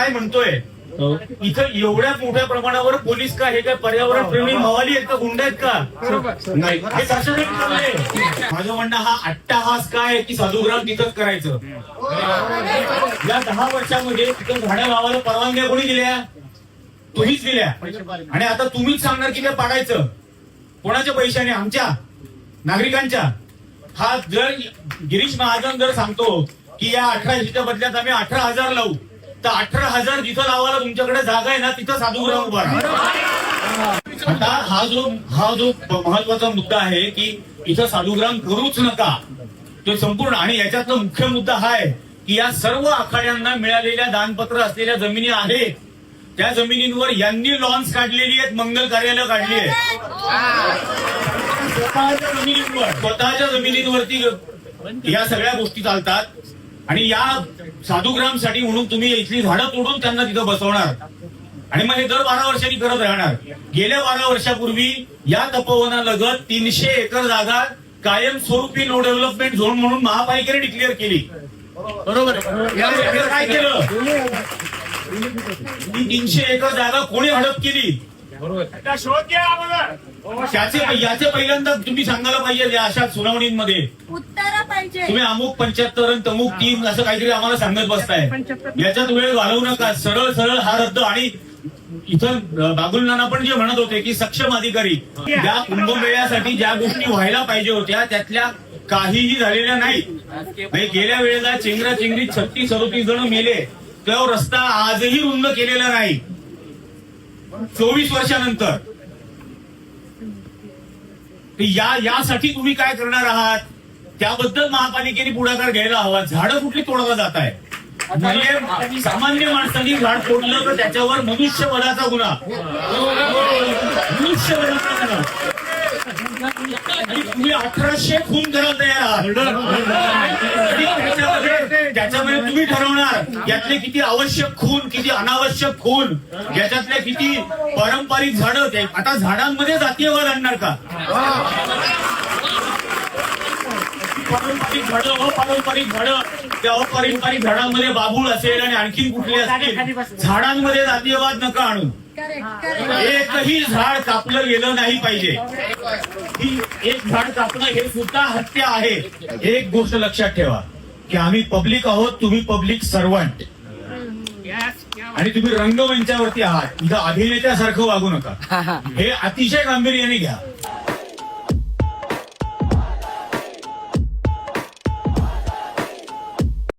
काय म्हणतोय? इथं एवढ्या मोठ्या प्रमाणावर पोलीस का हे काय पर्यावरण प्रेमी मवाली आहेत का? गुंड आहेत का? नाही. हे चाललंय? माझं म्हणणं हा अट्टाहास काय की साधुग्राम तिथंच करायचं? या दहा वर्षामध्ये तिथं झाडं लावायला परवानग्या कोणी दिल्या? तुम्हीच दिल्या. आणि आता तुम्हीच सांगणार की ते पाडायचं. कोणाच्या पैशाने? आमच्या? नागरिकांच्या? हा जर गिरीश महाजन जर सांगतो की या अठराशेच्या बदल्यात आम्ही अठरा हजार लावू तर अठरा हजार जिथं लावायला तुमच्याकडे जागा आहे ना तिथं साधुग्राम उभा आता हा जो हा जो महत्त्वाचा मुद्दा आहे की इथं साधुग्राम करूच नका. तो संपूर्ण आणि याच्यातला मुख्य मुद्दा हा आहे की या सर्व आखाड्यांना मिळालेल्या दानपत्र असलेल्या जमिनी आहेत. त्या जमिनींवर यांनी लॉन्स काढलेली आहेत मंगल कार्यालय काढली आहे स्वतःच्या जमिनींवर स्वतःच्या जमिनींवरती या सगळ्या गोष्टी चालतात. आणि या साधुग्रामसाठी म्हणून तुम्ही इथली झाडं तोडून त्यांना तिथं बसवणार. आणि मग हे दर बारा वर्षांनी करत राहणार. गेल्या बारा वर्षापूर्वी या तपोवनालगत तीनशे एकर जागा कायम स्वरूपी नो डेव्हलपमेंट झोन म्हणून महापालिकेने डिक्लेअर केली. बरोबर. काय केलं? तीनशे एकर जागा कोणी हडप केली? याचे पहिल्यांदा तुम्ही सांगायला पाहिजे या अशा सुनावणींमध्ये. उत्तर तुम्ही अमुक पंच्याहत्तर आणि तमुक तीन असं काहीतरी आम्हाला सांगत बसताय. याच्यात वेळ घालवू नका. सरळ सरळ हा रद्द. आणि इथं बाबुल नाना पण जे म्हणत होते की सक्षम अधिकारी ज्या कुंभमेळ्यासाठी ज्या गोष्टी व्हायला पाहिजे होत्या त्यातल्या काहीही झालेल्या नाही म्हणजे गेल्या वेळेला चेंगरा चेंगरी छत्तीस सदोतीस जण मेले. तो रस्ता आजही रुंद केलेला नाही. चोवीस वर्षानंतर. या यासाठी तुम्ही काय करणार आहात? त्याबद्दल महापालिकेने पुढाकार घ्यायला हवा. झाडं कुठली तोडलं जात आहे म्हणजे सामान्य माणसांनी झाड तोडलं तर त्याच्यावर मनुष्यवधाचा गुन्हा. मनुष्यवधाचा गुन्हा. तुम्ही अठराशे खून करायला तयार त्याच्यामध्ये तुम्ही ठरवणार यातले किती आवश्यक खून किती अनावश्यक खून याच्यातल्या किती पारंपरिक झाडं ते. आता झाडांमध्ये जातीयवाद आणणार का? पारंपरिक झाडं अपारंपरिक झाडं. त्या अपारंपरिक झाडांमध्ये बाबूळ असेल आणि आणखीन कुठले असतील? झाडांमध्ये जातीयवाद नका आणू. एकही झाड कापलं गेलं नाही पाहिजे. ही एक झाड कापणं हे सुद्धा हत्या आहे. एक गोष्ट लक्षात ठेवा की आम्ही पब्लिक आहोत तुम्ही पब्लिक सर्वंट आणि तुम्ही रंगमंचावरती आहात. इथं अभिनेत्यासारखं वागू नका. हे अतिशय गांभीर्याने घ्या.